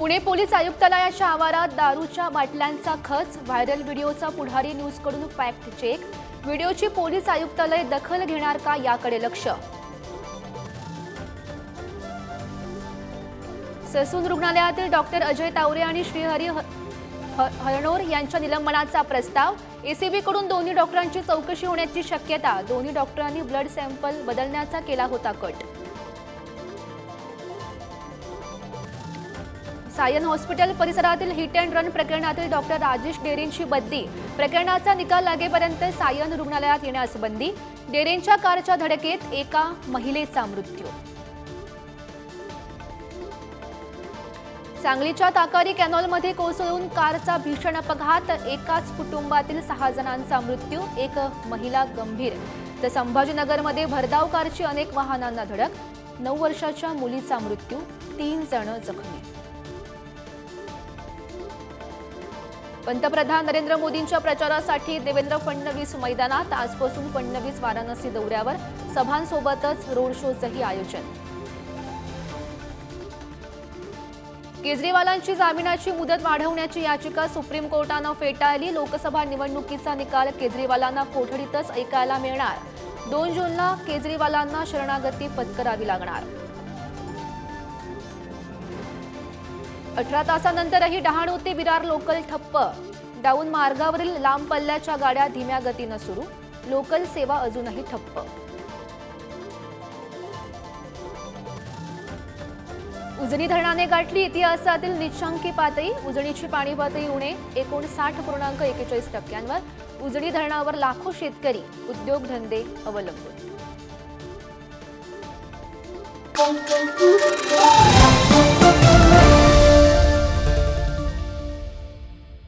Pune police आयुक्तालयाच्या आवारात दारूच्या बाटल्यांचा खच व्हायरल व्हिडिओचा पुढारी न्यूजकडून फॅक्ट चेक. व्हिडिओची पोलीस आयुक्तालय दखल घेणार का याकडे लक्ष? ससून रुग्णालयातील डॉक्टर अजय तावरे आणि श्रीहरी ह- ह- हरणोर यांच्या निलंबनाचा प्रस्ताव. एसीबीकडून दोन्ही डॉक्टरांची चौकशी होण्याची शक्यता. दोन्ही डॉक्टरांनी ब्लड सॅम्पल बदलण्याचा केला होता कट. सायन हॉस्पिटल परिसरातील हिट अँड रन प्रकरणातील डॉक्टर राजेश डेरेंची बदली. प्रकरणाचा निकाल लागेपर्यंत सायन रुग्णालयात येण्यास बंदी. डेरेंच्या कारच्या धडकेत एका महिलेचा मृत्यू. सांगलीच्या ताकारी कॅनॉलमध्ये कोसळून कारचा भीषण अपघात. एकाच कुटुंबातील सहा जणांचा मृत्यू एक महिला गंभीर. तर संभाजीनगरमध्ये भरधाव कारची अनेक वाहनांना धडक. नऊ वर्षाच्या मुलीचा मृत्यू तीन जण जखमी. पंतप्रधान नरेंद्र मोदींच्या प्रचारासाठी देवेंद्र फडणवीस मैदानात आजपासून फडणवीस वाराणसी दौऱ्यावर सभांसोबतच रोड शोचंही आयोजन. केजरीवालांची जामिनाची मुदत वाढवण्याची याचिका सुप्रीम कोर्टानं फेटाळली. लोकसभा निवडणुकीचा निकाल केजरीवालांना कोठडीतच ऐकायला मिळणार. दोन जूनला केजरीवालांना शरणागती पत्करावी लागणार. अठरा तासानंतरही डहाणू ते विरार लोकल ठप्प. डाऊन मार्गावरील लांब पल्ल्याच्या गाड्या धीम्या गतीनं सुरू. लोकल सेवा अजूनही ठप्प. उजनी धरणाने गाठली इतिहासातील निचांकी पातळी. उजनीची पाणी पातळी उणे एकोणसाठ पूर्णांक एकेचाळीस टक्क्यांवर. उजनी धरणावर लाखो शेतकरी उद्योगधंदे अवलंबून.